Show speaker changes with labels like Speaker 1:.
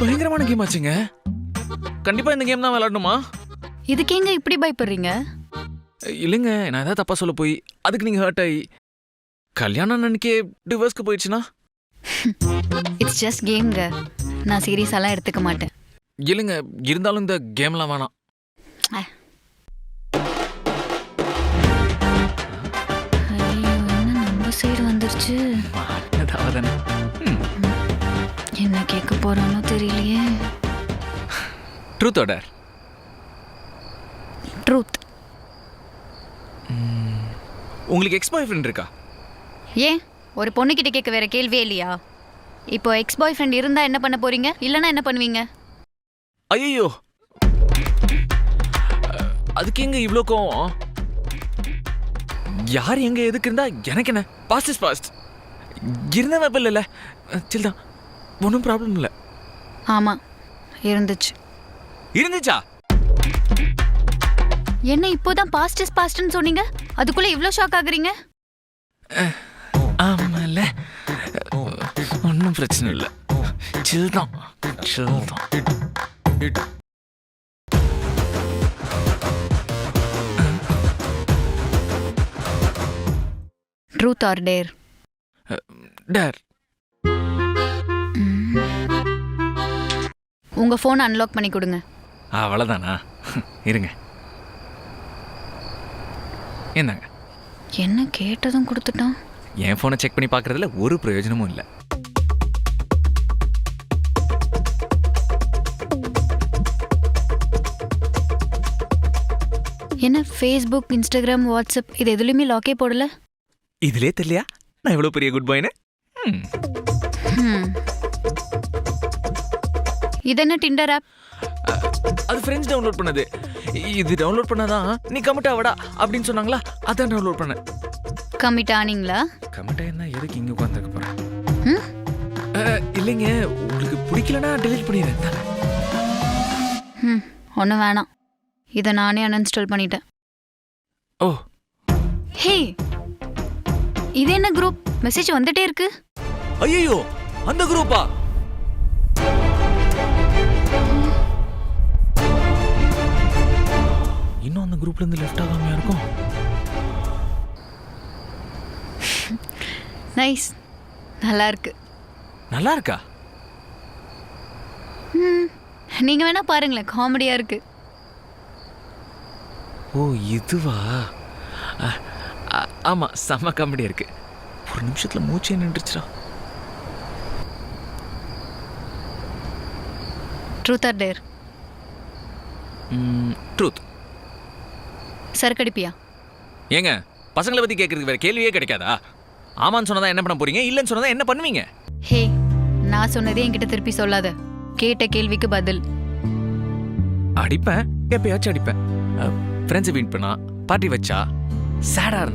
Speaker 1: பயங்கரமான கேம் ஆச்சுங்க. கண்டிப்பா இந்த கேம் தான் விளையாடணுமா?
Speaker 2: இதுக்கேங்க இப்படி பயப்படுறீங்க?
Speaker 1: இல்லைங்க நான் ஏதாவது தப்பா சொல்ல போய் அதுக்கு நீங்க ஹர்ட் ஆகி கல்யாணம் அன்னைக்கே டிவோர்ஸ்க்கு போயிடுச்சுன்னா?
Speaker 2: இட்ஸ் ஜஸ்ட் கேம்ங்க நான் சீரியஸாலாம் எடுத்துக்க மாட்டேன்.
Speaker 1: இல்லைங்க இருந்தாலும் இந்த கேம்லாம் வேணாம்.
Speaker 2: ஐயோ என்ன நம்ம சைடு வந்துருச்சு?
Speaker 1: அதாவதானே ம்.
Speaker 2: என்ன கேட்க போறானோ தெரியலையே.
Speaker 1: ட்ரூத் ஆர்டர்
Speaker 2: ட்ரூத்
Speaker 1: உங்களுக்கு எக்ஸ் பாய் ஃப்ரெண்ட் இருக்கா?
Speaker 2: ஏன்? ஒரு பொண்ணுகிட்ட கேட்க வேற கேள்வியே இல்லையா? இப்போ எக்ஸ் பாய் ஃப்ரெண்ட் இருந்தா என்ன பண்ண போறீங்க? இல்லனா என்ன பண்ணுவீங்க?
Speaker 1: ஐயோ அதுக்கு எங்க இவ்வளோ கோவம்? யார் எங்க எதுக்கு இருந்தா எனக்கு என்ன? பாஸ்ட் இஸ் பாஸ்ட் இருந்த மேப் இல்லைல்ல. சில் தான். ஒன்றும் ப்ராப்ளம் இல்லை.
Speaker 2: ஆமா இருந்துச்சு.
Speaker 1: இருந்துச்சா?
Speaker 2: என்ன இப்போதான் பாஸ்ட் இஸ் பாஸ்ட்னு சொன்னீங்க? அதுக்குள்ள இவ்ளோ ஷாக் ஆகுறீங்க?
Speaker 1: ஆமால. ஒன்றும் பிரச்சனை இல்லை. சில் தான். சில் தான்.
Speaker 2: ட்ரூத் ஆர் டேர்
Speaker 1: டேர்
Speaker 2: உங்க ஃபோன் அன்லாக் பண்ணி கொடுங்க.
Speaker 1: அவ்வளோதானா இருங்க. என்னங்க
Speaker 2: என்ன கேட்டதும் கொடுத்துட்டான்?
Speaker 1: என் ஃபோனை செக் பண்ணி பார்க்கறதுல ஒரு பிரயோஜனமும் இல்லை.
Speaker 2: என்ன ஃபேஸ்புக் இன்ஸ்டாகிராம் வாட்ஸ்அப் இது எதுலையுமே லாக்கே போடல?
Speaker 1: இதுலே தெரியலையா? நான் எவ்வளோ பெரிய குட் பாய்னு ம்.
Speaker 2: இது என்ன டிண்டர் ஆப்
Speaker 1: அது ஃப்ரெண்ட்ஸ் டவுன்லோட் பண்ணது. இது டவுன்லோட் பண்ணாதான் நீ கமிட் ஆவடா அப்படின்னு சொன்னாங்களா? அதான் டவுன்லோட் பண்ணேன்.
Speaker 2: கமிட் ஆனீங்களா
Speaker 1: கமிட் ஆயிருந்தா எதுக்கு இங்கே உட்காந்துக்க போகிறேன்
Speaker 2: ம்?
Speaker 1: இல்லைங்க உங்களுக்கு பிடிக்கலனா டெலீட் பண்ணிடுறேன்.
Speaker 2: ம் ஒன்றும் வேணாம். இதை நானே அன்இன்ஸ்டால் பண்ணிட்டேன்.
Speaker 1: ஓ.
Speaker 2: ஹே இது என்ன குரூப் மெசேஜ் வந்துட்டே இருக்கு.
Speaker 1: ஐயோ அந்த குரூப்பா இருந்து லெஃப்ட் ஆகாமையா இருக்கும்?
Speaker 2: நைஸ் நல்லா இருக்கு.
Speaker 1: நல்லா இருக்கா?
Speaker 2: நீங்கள் வேணா பாருங்களேன் காமெடியாக இருக்கு.
Speaker 1: ஓ இதுவா? அ, அ, ஆமா செம்ம காமெடியா இருக்கு. ஒரு நிமிஷத்துல மூச்சே நின்றுச்சுடா.
Speaker 2: ட்ரூத் ஆர் டேர்
Speaker 1: ட்ரூத்
Speaker 2: சரக்கடிப்பியா?
Speaker 1: ஏங்க பசங்களை பத்தி கேட்கறதுக்கு வேற கேள்வியே கிடைக்காதா? ஆமான்னு சொன்னதா என்ன பண்ண போறீங்க? இல்லைன்னு சொன்னதா என்ன பண்ணுவீங்க?
Speaker 2: ஹே நான் சொன்னதே என்கிட்ட திருப்பி சொல்லாத. கேட்ட கேள்விக்கு பதில்.
Speaker 1: அடிப்பேன் எப்பயாச்சும் அடிப்பேன். ஃப்ரெண்ட்ஸை மீட் பண்ணா பார்ட்டி வச்சா சேடா இருந்தா